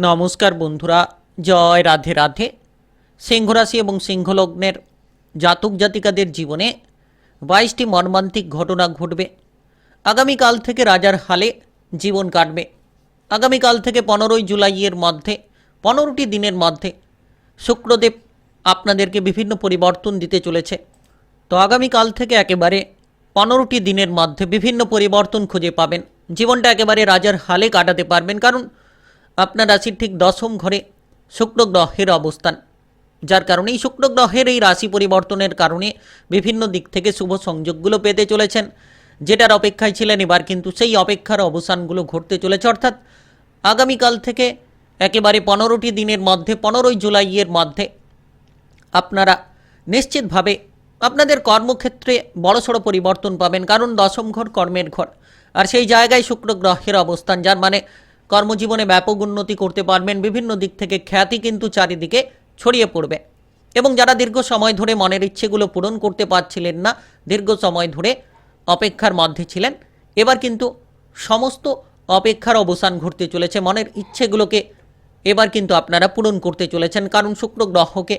নমস্কার বন্ধুরা, জয় রাধে রাধে। সিংহরাশি এবং সিংহলগ্নের জাতক জাতিকাদের জীবনে বাইশটি মর্মান্তিক ঘটনা ঘটবে। আগামীকাল থেকে রাজার হালে জীবন কাটবে। আগামীকাল থেকে পনেরোই জুলাইয়ের মধ্যে, পনেরোটি দিনের মধ্যে শুক্রদেব আপনাদেরকে বিভিন্ন পরিবর্তন দিতে চলেছে। তো আগামীকাল থেকে একেবারে পনেরোটি দিনের মধ্যে বিভিন্ন পরিবর্তন খুঁজে পাবেন। জীবনটা একেবারে রাজার হালে কাটাতে পারবেন। কারণ আপনার রাশির ঠিক দশম ঘরে শুক্র গ্রহের অবস্থান। যার কারণে এই শুক্র গ্রহের এই রাশি পরিবর্তনের কারণে বিভিন্ন দিক থেকে শুভ সংযোগগুলো পেতে চলেছেন। যেটার অপেক্ষায় ছিলেন এবার কিন্তু সেই অপেক্ষার অবসানগুলো ঘটতে চলেছে। অর্থাৎ আগামীকাল থেকে একেবারে পনেরোটি দিনের মধ্যে, পনেরোই জুলাইয়ের মধ্যে আপনারা নিশ্চিতভাবে আপনাদের কর্মক্ষেত্রে বড়সড় পরিবর্তন পাবেন। কারণ দশম ঘর কর্মের ঘর। আর সেই জায়গায় শুক্র গ্রহের অবস্থান, যার মানে কর্মজীবনে ব্যাপক উন্নতি করতে পারবেন, বিভিন্ন দিক থেকে খ্যাতি কিন্তু চারিদিকে ছড়িয়ে পড়বে। এবং যারা দীর্ঘ সময় ধরে মনের ইচ্ছেগুলো পূরণ করতে পারছিলেন না, দীর্ঘ সময় ধরে অপেক্ষার মধ্যে ছিলেন, এবার কিন্তু সমস্ত অপেক্ষার অবসান ঘটতে চলেছে। মনের ইচ্ছেগুলোকে এবার কিন্তু আপনারা পূরণ করতে চলেছেন। কারণ শুক্র গ্রহকে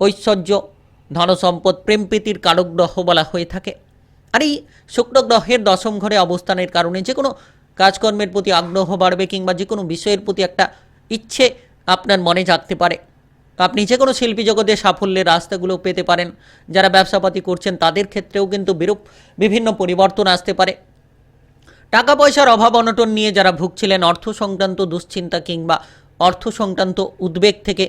ঐশ্বর্য, ধনসম্পদ, প্রেম প্রীতির কারক গ্রহ বলা হয়ে থাকে। আর এই শুক্র গ্রহের দশম ঘরে অবস্থানের কারণে যে কোনো কাজকর্মের প্রতি আগ্রহ বাড়বে কিংবা যে কোনো বিষয়ের প্রতি একটা ইচ্ছে আপনার মনে জাগতে পারে। আপনি যে কোনো শিল্পী জগতে সাফল্যের রাস্তাগুলো পেতে পারেন। যারা ব্যবসাপাতি করছেন, তাদের ক্ষেত্রেও কিন্তু বিরূপ বিভিন্ন পরিবর্তন আসতে পারে। টাকা পয়সার অভাব অনটন নিয়ে যারা ভুগছিলেন, অর্থ সংক্রান্ত দুশ্চিন্তা কিংবা অর্থ সংক্রান্ত উদ্বেগ থেকে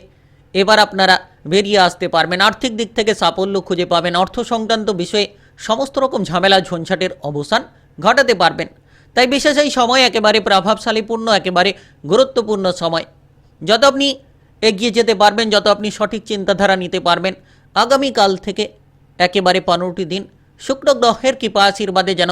এবার আপনারা বেরিয়ে আসতে পারবেন। আর্থিক দিক থেকে সাফল্য খুঁজে পাবেন। অর্থ সংক্রান্ত বিষয়ে সমস্ত রকম ঝামেলা, ঝঞ্ঝাটের অবসান ঘটাতে পারবেন। তাই বিশেষ এই সময় একেবারে প্রভাবশালীপূর্ণ, একেবারে গুরুত্বপূর্ণ সময়। যত আপনি এগিয়ে যেতে পারবেন, যত আপনি সঠিক চিন্তাধারা নিতে পারবেন, আগামীকাল থেকে একেবারে পনেরোটি দিন শুক্র গ্রহের কৃপা আশীর্বাদে যেন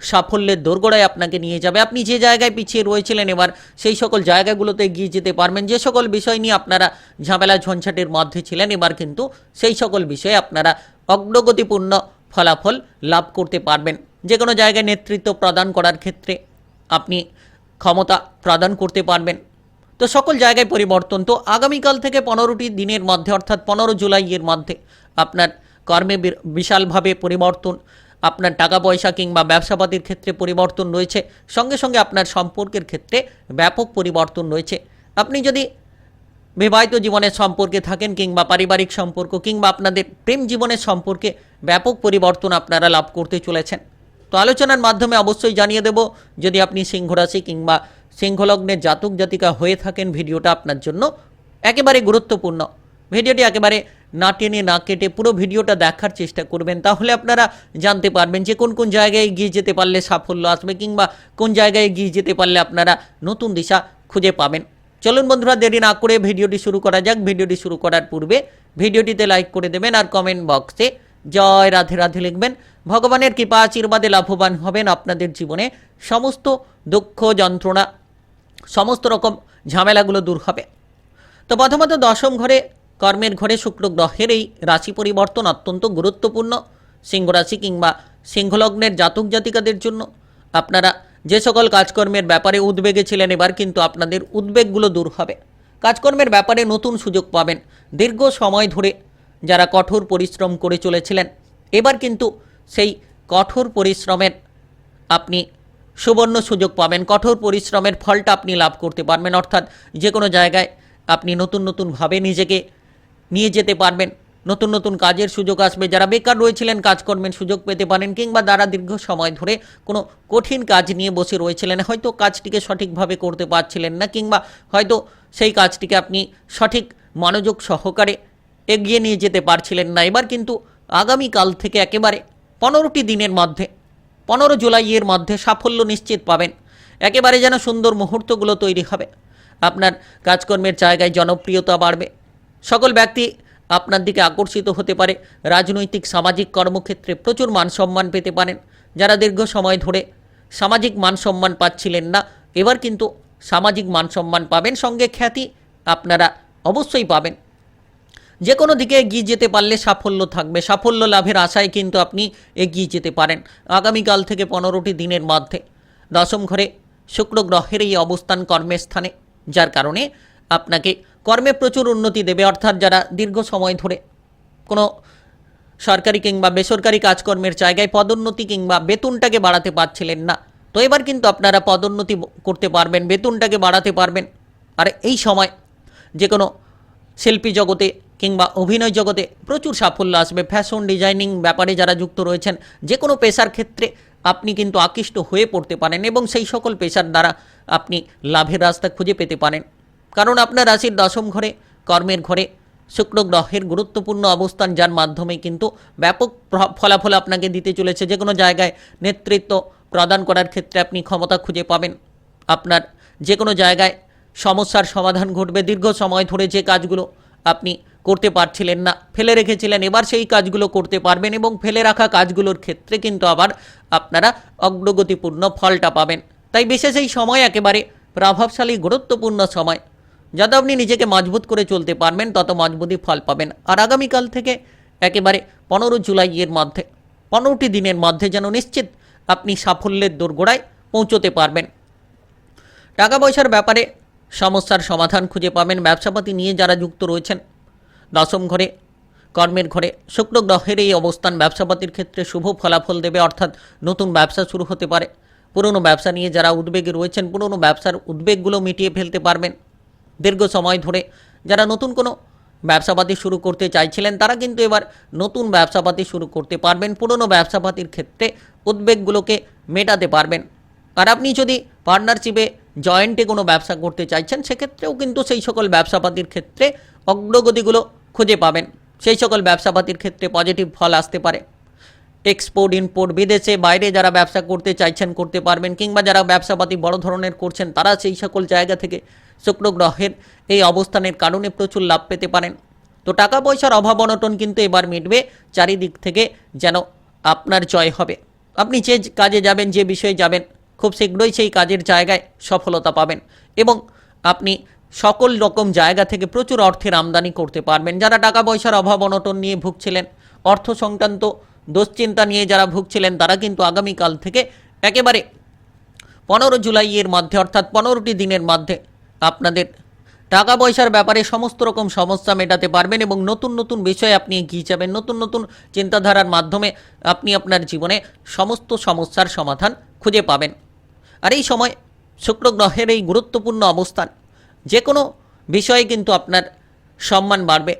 সাফল্যের দোরগোড়ায় আপনাকে নিয়ে যাবে। আপনি যে জায়গায় পিছিয়ে রয়েছিলেন এবার সেই সকল জায়গাগুলোতে এগিয়ে যেতে পারবেন। যে সকল বিষয় নিয়ে আপনারা ঝামেলা ঝঞ্ঝাটের মধ্যে ছিলেন, এবার কিন্তু সেই সকল বিষয়ে আপনারা অগ্রগতিপূর্ণ ফলাফল লাভ করতে পারবেন। যে কোনো জায়গায় নেতৃত্ব প্রদান করার ক্ষেত্রে আপনি ক্ষমতা প্রদান করতে পারবেন। তো সকল জায়গায় পরিবর্তন। তো আগামীকাল থেকে পনেরোটি দিনের মধ্যে, অর্থাৎ পনেরো জুলাইয়ের মধ্যে আপনার কর্মে বিশালভাবে পরিবর্তন, আপনার টাকা পয়সা কিংবা ব্যবসাপাতির ক্ষেত্রে পরিবর্তন রয়েছে। সঙ্গে সঙ্গে আপনার সম্পর্কের ক্ষেত্রে ব্যাপক পরিবর্তন রয়েছে। আপনি যদি বিবাহিত জীবনের সম্পর্কে থাকেন কিংবা পারিবারিক সম্পর্ক কিংবা আপনাদের প্রেম জীবনের সম্পর্কে ব্যাপক পরিবর্তন আপনারা লাভ করতে চলেছেন। তো আলোচনার মাধ্যমে অবশ্যই জানিয়ে দেব, যদি আপনি সিংহরাশি কিংবা সিংহলগ্নের জাতক জাতিকা হয়ে থাকেন, ভিডিওটা আপনার জন্য একেবারে গুরুত্বপূর্ণ। ভিডিওটি একেবারে না টেনে না কেটে পুরো ভিডিওটা দেখার চেষ্টা করবেন, তাহলে আপনারা জানতে পারবেন যে কোন কোন জায়গায় এগিয়ে যেতে পারলে সাফল্য আসবে কিংবা কোন জায়গায় এগিয়ে যেতে পারলে আপনারা নতুন দিশা খুঁজে পাবেন। চলুন বন্ধুরা, দেরি না করে ভিডিওটি শুরু করা যাক। ভিডিওটি শুরু করার পূর্বে ভিডিওটিতে লাইক করে দেবেন আর কমেন্ট বক্সে জয় রাধে রাধে লিখবেন। ভগবানের কৃপা আশীর্বাদে লাভবান হবেন আপনাদের জীবনে। সমস্ত দুঃখ যন্ত্রণা, সমস্ত রকম ঝামেলাগুলো দূর হবে। তো প্রথমত দশম ঘরে, কর্মের ঘরে শুক্র গ্রহের এই রাশি পরিবর্তন অত্যন্ত গুরুত্বপূর্ণ। সিংহ রাশি কিংবা সিংহলগ্নের জাতক জাতিকাদের জন্য। আপনারা যে সকল কাজকর্মের ব্যাপারে উদ্বেগে ছিলেন, এবার কিন্তু আপনাদের উদ্বেগগুলো দূর হবে। কাজকর্মের ব্যাপারে নতুন সুযোগ পাবেন। দীর্ঘ সময় ধরে যারা কঠোর পরিশ্রম করে চলেছিলেন। এবার কিন্তু সেই কঠোর পরিশ্রমের আপনি সুবর্ণ সুযোগ পাবেন। কঠোর পরিশ্রমের ফলটা আপনি লাভ করতে পারবেন। অর্থাৎ যে কোনো জায়গায় আপনি নতুন নতুনভাবে নিজেকে নিয়ে যেতে পারবেন। নতুন নতুন কাজের সুযোগ আসবে। যারা বেকার রয়েছিলেন, কাজকর্মের সুযোগ পেতে পারেন কিংবা যারা দীর্ঘ সময় ধরে কোনো কঠিন কাজ নিয়ে বসে রয়েছিলেন, হয়তো কাজটিকে সঠিকভাবে করতে পারছিলেন না কিংবা হয়তো সেই কাজটিকে আপনি সঠিক মনোযোগ সহকারে এগিয়ে নিয়ে যেতে পারছিলেন না। এবার কিন্তু আগামীকাল থেকে একেবারে পনেরোটি দিনের মধ্যে, পনেরো জুলাইয়ের মধ্যে সাফল্য নিশ্চিত পাবেন। একেবারে যেন সুন্দর মুহূর্তগুলো তৈরি হবে। আপনার কাজকর্মের জায়গায় জনপ্রিয়তা বাড়বে। সকল ব্যক্তি আপনার দিকে আকর্ষিত হতে পারে। রাজনৈতিক, সামাজিক কর্মক্ষেত্রে প্রচুর মান সম্মান পেতে পারেন। যারা দীর্ঘ সময় ধরে সামাজিক মান সম্মান পাচ্ছিলেন না, এবার কিন্তু সামাজিক মানসম্মান পাবেন। সঙ্গে খ্যাতি আপনারা অবশ্যই পাবেন। যে কোনো দিকে এগিয়ে যেতে পারলে সাফল্য থাকবে। সাফল্য লাভের আশায় কিন্তু আপনি এগিয়ে যেতে পারেন আগামীকাল থেকে পনেরোটি দিনের মধ্যে। দশম ঘরে শুক্র গ্রহের এই অবস্থান কর্মের স্থানে যার কারণে আপনাকে কর্মে প্রচুর উন্নতি দেবে। অর্থাৎ যারা দীর্ঘ সময় ধরে কোনো সরকারি কিংবা বেসরকারি কাজকর্মের জায়গায় পদোন্নতি কিংবা বেতনটাকে বাড়াতে পারছিলেন না, তো এবার কিন্তু আপনারা পদোন্নতি করতে পারবেন, বেতনটাকে বাড়াতে পারবেন। আর এই সময় যে কোনো শিল্পী জগতে কিংবা অভিনয় জগতে প্রচুর সাফল্য আসবে। ফ্যাশন ডিজাইনিং ব্যাপারে যারা যুক্ত রয়েছেন, যে কোনো পেশার ক্ষেত্রে আপনি কিন্তু আকৃষ্ট হয়ে পড়তে পারেন এবং সেই সকল পেশার দ্বারা আপনি লাভের রাস্তা খুঁজে পেতে পারেন। কারণ আপনার রাশির দশম ঘরে, কর্মের ঘরে, শুক্র গ্রহের গুরুত্বপূর্ণ অবস্থান, যার মাধ্যমে কিন্তু ব্যাপক ফলাফল আপনাকে দিতে চলেছে। যে কোনো জায়গায় নেতৃত্ব প্রদান করার ক্ষেত্রে আপনি ক্ষমতা খুঁজে পাবেন। আপনার যে কোনো জায়গায় সমস্যার সমাধান ঘটবে। দীর্ঘ সময় ধরে যে কাজগুলো আপনি করতে পারছিলেন না। ফেলে রেখেছিলেন। এবার সেই কাজগুলো করতে পারবেন এবং ফেলে রাখা কাজগুলোর ক্ষেত্রে কিন্তু আবার আপনারা অগ্রগতিপূর্ণ ফলটা পাবেন। তাই বিশেষ এই সময় একেবারে প্রভাবশালী, গুরুত্বপূর্ণ সময়। যত আপনি নিজেকে মজবুত করে চলতে পারবেন, তত মজবুতি ফল পাবেন। আর আগামীকাল থেকে একেবারে পনেরো জুলাইয়ের মধ্যে, পনেরোটি দিনের মধ্যে যেন নিশ্চিত আপনি সাফল্যের দোরগোড়ায় পৌঁছতে পারবেন। টাকা পয়সার ব্যাপারে সমস্যার সমাধান খুঁজে পাবেন। ব্যবসাপাতি নিয়ে যারা যুক্ত রয়েছেন দশম ঘরে, কর্মের ঘরে, শুক্র গ্রহের এই অবস্থান ব্যবসাপাতির ক্ষেত্রে শুভ ফলাফল দেবে, অর্থাৎ নতুন ব্যবসা শুরু হতে পারে। পুরনো ব্যবসা নিয়ে যারা উদ্বেগে রয়েছেন, পুরনো ব্যবসার উদ্বেগগুলো মিটিয়ে ফেলতে পারবেন। দীর্ঘ সময় ধরে যারা নতুন কোনো ব্যবসাপাতি শুরু করতে চাইছিলেন, তারা কিন্তু এবার নতুন ব্যবসাপাতি শুরু করতে পারবেন। পুরনো ব্যবসাপাতির ক্ষেত্রে উদ্বেগগুলোকে মেটাতে পারবেন। আর আপনি যদি পার্টনারশিপে, জয়েন্টে কোনো ব্যবসা করতে চাইছেন, সেক্ষেত্রেও কিন্তু সেই সকল ব্যবসাপাতির ক্ষেত্রে অগ্রগতিগুলো খুঁজে পাবেন। সেই সকল ব্যবসাপাতির ক্ষেত্রে পজিটিভ ফল আসতে পারে। এক্সপোর্ট ইম্পোর্ট বিদেশে বাইরে যারা ব্যবসা করতে চাইছেন, করতে পারবেন কিংবা যারা ব্যবসাপাতি বড় ধরনের করছেন, তারা সেই সকল জায়গা থেকে শুক্র গ্রহের এই অবস্থানের কারণে প্রচুর লাভ পেতে পারেন। তো টাকা পয়সার অভাব অনটন কিন্তু এবার মিটবে, চারিদিক থেকে যেন আপনার জয় হবে। আপনি যে কাজে যাবেন, যে বিষয়ে যাবেন, খুব শীঘ্রই সেই কাজের জায়গায় সফলতা পাবেন এবং আপনি সকল রকম জায়গা থেকে প্রচুর অর্থের আমদানি করতে পারবেন। যারা টাকা পয়সার অভাব, অনটন নিয়ে ভুগছিলেন, অর্থ সংক্রান্ত দুশ্চিন্তা নিয়ে যারা ভুগছিলেন, তারা কিন্তু আগামীকাল থেকে একেবারে পনেরো জুলাইয়ের মধ্যে, অর্থাৎ পনেরোটি দিনের মধ্যে আপনাদের টাকা পয়সার ব্যাপারে সমস্ত রকম সমস্যা মেটাতে পারবেন এবং নতুন নতুন বিষয়ে আপনি এগিয়ে যাবেন, নতুন নতুন চিন্তাধারার মাধ্যমে আপনি আপনার জীবনে সমস্ত সমস্যার সমাধান খুঁজে পাবেন। আর এই সময় শুক্র গ্রহের এই গুরুত্বপূর্ণ অবস্থান যে কোনো বিষয়ে কিন্তু আপনার সম্মান বাড়বে।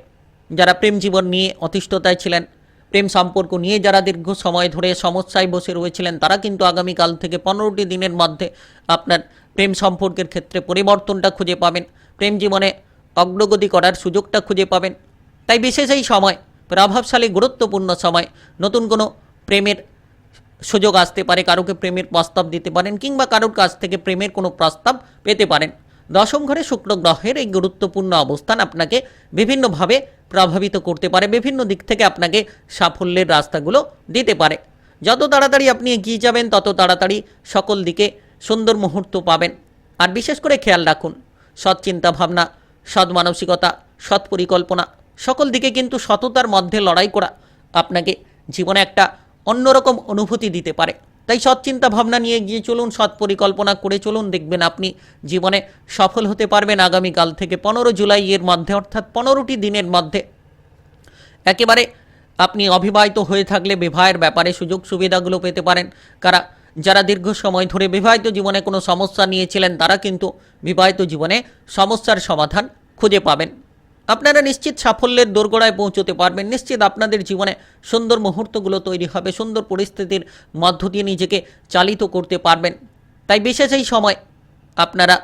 যারা প্রেম জীবন নিয়ে অতিষ্ঠতায় ছিলেন, প্রেম সম্পর্ক নিয়ে যারা দীর্ঘ সময় ধরে সমস্যায় বসে রয়েছিলেন, তারা কিন্তু আগামীকাল থেকে পনেরোটি দিনের মধ্যে আপনার প্রেম সম্পর্কের ক্ষেত্রে পরিবর্তনটা খুঁজে পাবেন। প্রেম জীবনে অগ্রগতি করার সুযোগটা খুঁজে পাবেন। তাই বিশেষ এই সময়, প্রভাবশালী, গুরুত্বপূর্ণ সময়, নতুন কোনো প্রেমের সুযোগ আসতে পারে, কারোকে প্রেমের প্রস্তাব দিতে পারেন, কিংবা কারোর কাছ থেকে প্রেমের কোনো প্রস্তাব পেতে পারেন। দশম ঘরে শুক্র গ্রহের এই গুরুত্বপূর্ণ অবস্থান আপনাকে বিভিন্নভাবে প্রভাবিত করতে পারে, বিভিন্ন দিক থেকে আপনাকে সাফল্যের রাস্তাগুলো দিতে পারে। যত তাড়াতাড়ি আপনি এগিয়ে যাবেন, তত তাড়াতাড়ি সকল দিকে সুন্দর মুহূর্ত পাবেন। আর বিশেষ করে খেয়াল রাখুন সৎ চিন্তা ভাবনা সৎ মানসিকতা সৎ পরিকল্পনা সকল দিকে কিন্তু সততার মধ্যে লড়াই করা আপনাকে জীবনে একটা অন্যরকম অনুভূতি দিতে পারে। তাই সৎ চিন্তা ভাবনা নিয়ে গিয়ে চলুন সৎ পরিকল্পনা করে চলুন। দেখবেন আপনি জীবনে সফল হতে পারবেন আগামীকাল থেকে পনেরো জুলাই এর মধ্যে, অর্থাৎ পনেরোটি দিনের মধ্যে। একেবারে আপনি অবিবাহিত হয়ে থাকলে বিবাহের ব্যাপারে সুযোগ সুবিধাগুলো পেতে পারেন। কারা, যারা দীর্ঘ সময় ধরে বিবাহিত জীবনে কোনো সমস্যা নিয়েছিলেন, তারা কিন্তু বিবাহিত জীবনে সমস্যার সমাধান খুঁজে পাবেন। আপনারা নিশ্চিত সাফল্যের দোরগোড়ায় পৌঁছতে পারবেন। নিশ্চিত আপনাদের জীবনে সুন্দর মুহূর্তগুলো তৈরি হবে, সুন্দর পরিস্থিতির মধ্য দিয়ে নিজেকে চালিত করতে পারবেন। তাই বিশেষ এই সময় আপনারা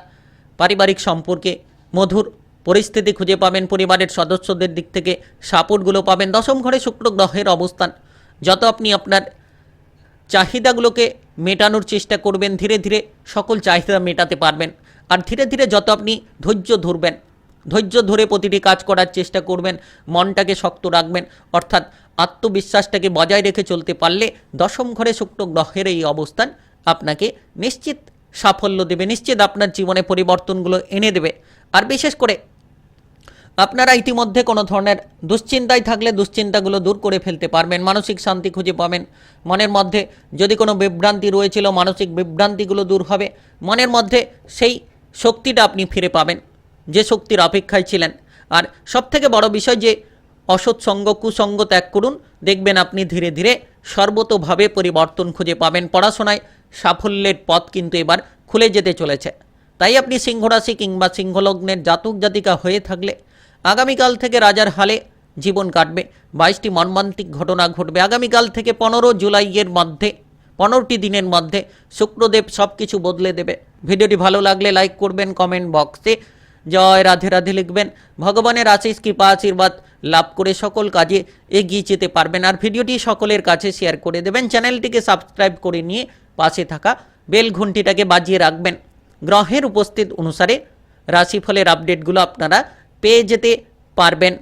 পারিবারিক সম্পর্কে মধুর পরিস্থিতি খুঁজে পাবেন, পরিবারের সদস্যদের দিক থেকে সাপোর্টগুলো পাবেন। দশম ঘরে শুক্র গ্রহের অবস্থান, যত আপনি আপনার চাহিদাগুলোকে মেটানোর চেষ্টা করবেন, ধীরে ধীরে সকল চাহিদা মেটাতে পারবেন। আর ধীরে ধীরে যত আপনি ধৈর্য ধরবেন ধৈর্য ধরে প্রতিটি কাজ করার চেষ্টা করবেন, মনটাকে শক্ত রাখবেন, অর্থাৎ আত্মবিশ্বাসটাকে বজায় রেখে চলতে পারলে দশম ঘরে শুক্র গ্রহের এই অবস্থান আপনাকে নিশ্চিত সাফল্য দেবে, নিশ্চিত আপনার জীবনে পরিবর্তনগুলো এনে দেবে। আর বিশেষ করে আপনারা ইতিমধ্যে কোনো ধরনের দুশ্চিন্তায় থাকলে দুশ্চিন্তাগুলো দূর করে ফেলতে পারবেন, মানসিক শান্তি খুঁজে পাবেন। মনের মধ্যে যদি কোনো বিভ্রান্তি রয়েছিল, মানসিক বিভ্রান্তিগুলো দূর হবে, মনের মধ্যে সেই শক্তিটা আপনি ফিরে পাবেন। যে শক্তির অপেক্ষায় ছিলেন। আর সবথেকে বড় বিষয় যে, অসৎ সঙ্গ, কুসঙ্গ ত্যাগ করুন, দেখবেন আপনি ধীরে ধীরে সর্বতোভাবে পরিবর্তন খুঁজে পাবেন। পড়াশোনায় সাফল্যের পথ কিন্তু এবার খুলে যেতে চলেছে। তাই আপনি সিংহরাশি কিংবা সিংহলগ্নের জাতক জাতিকা হয়ে থাকলে, আগামীকাল থেকে রাজার হালে জীবন কাটবে। বাইশটি মর্মান্তিক ঘটনা ঘটবে। আগামীকাল থেকে পনেরো জুলাইয়ের মধ্যে, পনেরোটি দিনের মধ্যে শুক্রদেব সব কিছু বদলে দেবে। ভিডিওটি ভালো লাগলে লাইক করবেন, কমেন্ট বক্সে জয় রাধে রাধে লিখবেন। ভগবানের আশিস কৃপা, আশীর্বাদ লাভ করে সকল কাজে এগিয়ে যেতে পারবেন। আর ভিডিওটি সকলের কাছে শেয়ার করে দেবেন। চ্যানেলটিকে সাবস্ক্রাইব করে নিয়ে পাশে থাকা বেল ঘন্টিটাকে বাজিয়ে রাখবেন। গ্রহের উপস্থিত অনুসারে রাশিফলের আপডেটগুলো আপনারা পেয়ে যেতে পারবেন।